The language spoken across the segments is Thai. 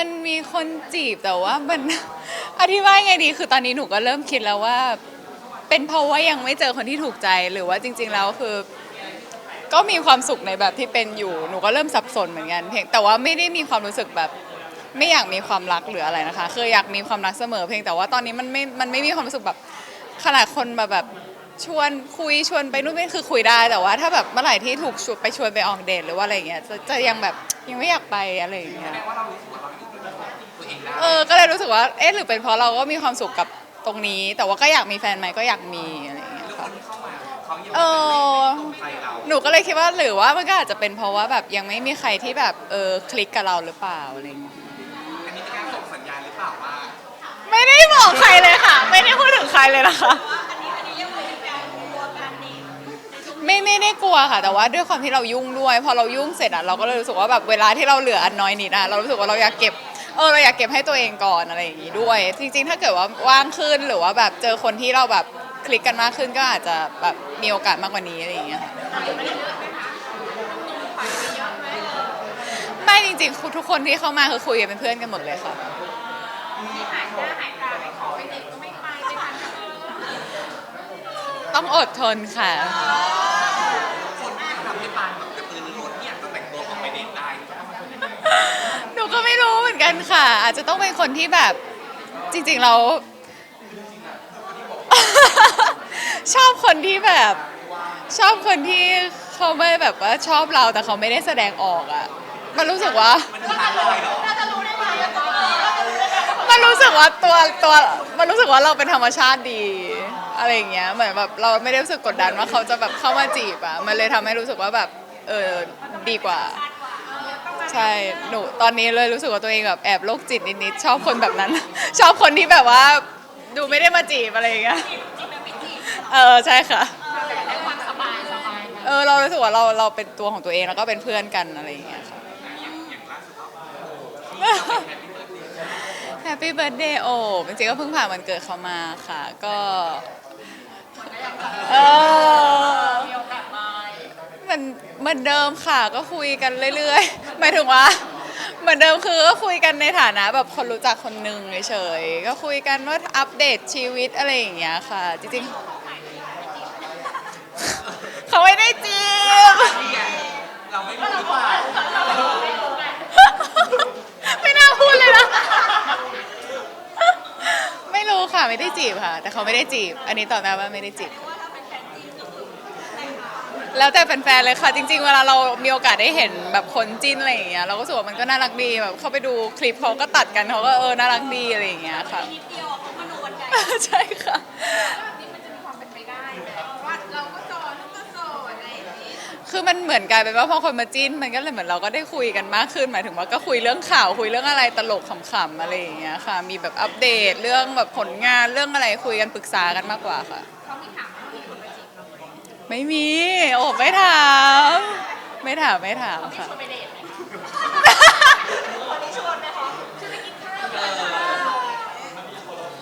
มันมีคนจีบแต่ว่ามัน อธิบายไงดี คือตอนนี้หนูก็เริ่มคิดแล้วว่า เป็นเพราะว่ายังไม่เจอคนที่ถูกใจหรือว่าจริง ๆ แล้วคือ ก็มีความสุขในแบบที่เป็นอยู่หนูก็เริ่มสับสนเหมือนกันเพียงแต่ว่าไม่ได้มีความรู้สึกแบบ ไม่อยากมีความรักหรืออะไรนะคะคืออยากมีความรักเสมอเพียงแต่ว่าตอนนี้มันไม่มันไม่มีความรู้สึกแบบขนาดคนมาแบบชวนคุยชวนไปนู่นนี่คือคุยได้แต่ว่า ถ้าแบบเมื่อไหร่ที่ถูกชวนไปชวนไปออกเดทหรือว่าอะไรอย่างเงี้ยจะจะยังแบบยังไม่อยากไปอะไรอย่างเงี้ยว่าเรารู้สึกว่าเราอยู่ เองได้เออก็เลยรู้สึกว่าเอ๊ะหรือเป็นเพราะเราก็มีความสุขกับตรงนี้ แต่ว่าก็อยากมีแฟนไหมก็อยากมีอะไรอย่างเงี้ยคค่ะนที่เข้ามาเขายังเออ ตรงใจเราหนูก็เลยคิดว่าหรือว่ามันก็อาจจะเป็นเพราะว่าแบบยังไม่มีใครที่แบบเออคลิกกับเราหรือเปล่าอะไรอย่างเงี้ยอันนี้เป็นการส่งสัญญาณหรือเปล่าว่าไม่ได้บอกใครเลยค่ะ ไม่ได้พูดถึงใครเลยนะคะไม่ไม่ได้กลัวค่ะ แต่ว่าด้วยความที่เรายุ่งด้วย พอเรายุ่งเสร็จอะเราก็เลยรู้สึกว่าแบบเวลาที่เราเหลืออันน้อยนิดอะเรารู้สึกว่าเราอยากเก็บเออเราอยากเก็บให้ตัวเองก่อนอะไรอย่างงี้ด้วย จริง ๆ ถ้าเกิดว่าว่างขึ้นหรือว่าแบบเจอคนที่เราแบบคลิกกันมากขึ้นก็อาจจะแบบมีโอกาสมากกว่านี้อะไรอย่างเงี้ยค่ะไม่จริงๆทุกคนที่เข้ามาคือคุยกันเป็นเพื่อนกันหมดเลยค่ะ ต้องอดทนค่ะ กันค่ะ อาจจะต้องเป็นคนที่แบบจริงๆเรา ชอบคนที่แบบ ชอบคนที่เขาไม่แบบว่าชอบเราแต่เขาไม่ได้แสดงออกอะมันรู้สึกว่ามันคือทางลอยเหรอมันรู้สึกว่าตัวตัวมันรู้สึกว่าเราเป็นธรรมชาติดี อะไรอย่างเงี้ยเหมือนแบบเราไม่ได้รู้สึกกดดันว่าเขาจะแบบเข้ามาจีบอะมันเลยทำให้รู้สึกว่าแบบเออดีกว่า ใช่หนูตอนนี้เลยรู้สึกว่าตัวเองแบบแอบโรคจิตนิดๆชอบคนแบบนั้น ชอบคนที่แบบว่าดูไม่ได้มาจีบอะไรอย่างเงี้ยเออใช่ค่ะเออเรารู้สึกว่าเราเราเป็นตัวของตัวเองแล้วก็เป็นเพื่อนกันอะไรอย่างเงี้ยค่ะแฮปปี้เบิร์ดเดย์โอ้จริงๆก็เพิ่งผ่านวันเกิดเขามาค่ะ ก็เออ มันเหมือนเดิมค่ะก็คุยกันเรื่อยๆหมายถึงว่า เหมือนเดิมคือก็คุยกันในฐานะแบบคนรู้จักคนหนึ่งเฉยๆก็คุยกันว่าอัปเดตชีวิตอะไรอย่างเงี้ยค่ะ จริงๆเขาไม่ได้จีบนี่ไงเราไม่รู้หรือเปล่าไม่น่าพูดเลยนะไม่รู้ค่ะไม่ได้จีบค่ะ แต่เขาไม่ได้จีบ อันนี้ตอบได้ว่าไม่ได้จีบ แล้วแต่แฟนๆเลยค่ะ จริง ๆ เวลาเรามีโอกาสได้เห็นแบบคนจิ้นอะไรอย่างเงี้ยเราก็รู้สึกว่ามันก็น่ารักดีแบบเข้าไปดูคลิปเขาก็ตัดกันเขาก็เออน่ารักดีอะไรอย่างเงี้ยค่ะใช่ค่ะคือมันเหมือนกลายเป็นว่าพอคนมาจิ้นมันก็เลยเหมือนเราก็ได้คุยกันมากขึ้น หมายถึงว่าก็คุยเรื่องข่าวคุยเรื่องอะไรตลกขำๆอะไรอย่างเงี้ยค่ะ มีแบบอัปเดตเรื่องแบบผลงานเรื่องอะไรคุยกันปรึกษากันมากกว่าค่ะ ไม่มีโอ้ไม่ถาม ไม่ถามไม่ถามค่ะ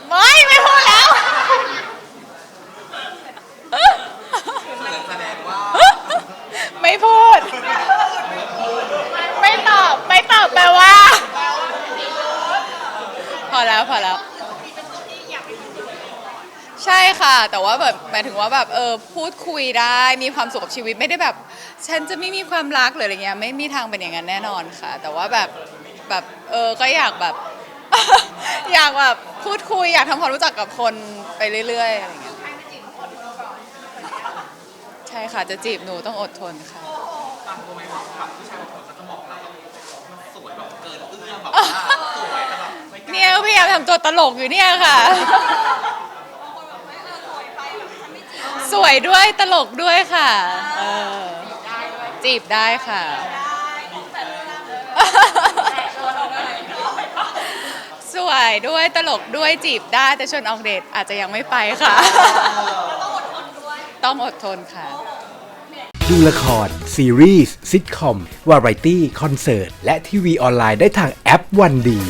ไม่ไม่พูดแล้ว แสดงว่าไม่พูด ไม่ตอบ ไม่ตอบแปลว่า พอแล้ว พอแล้ว ใช่ค่ะ แต่ว่าแบบหมายถึงว่าแบบเออพูดคุยได้มีความสุขกับชีวิตไม่ได้แบบ ฉันจะไม่มีความรักหรืออะไรเงี้ยไม่มีทางเป็นอย่างนั้นแน่นอนค่ะ แต่ว่าแบบแบบเออก็อยากแบบ อยากแบบพูดคุยอยากทำความรู้จักกับคนไปเรื่อยๆอะไรเงี้ยใช่ค่ะจะจีบหนูต้องอดทนค่ะบางคนไหมว่าแบบผู้ชายบางคนเขาจะบอกเราแบบมันสวยแบบเกินเอื้อมแบบว่าสวยแต่แบบไม่กล้าเนี่ยก็พยายามทำตัวตลกอยู่เนี่ยค่ะ สวยด้วยตลกด้วยค่ะเออจีบได้ค่ะ สวยด้วยตลกด้วยจีบได้แต่ชวนออกเดทอาจจะยังไม่ไปค่ะ ต้องอดทนค่ะ ดูละคร ซีรีส์ซิทคอม วาไรตี้ คอนเสิร์ต และทีวีออนไลน์ได้ทางแอปวันดี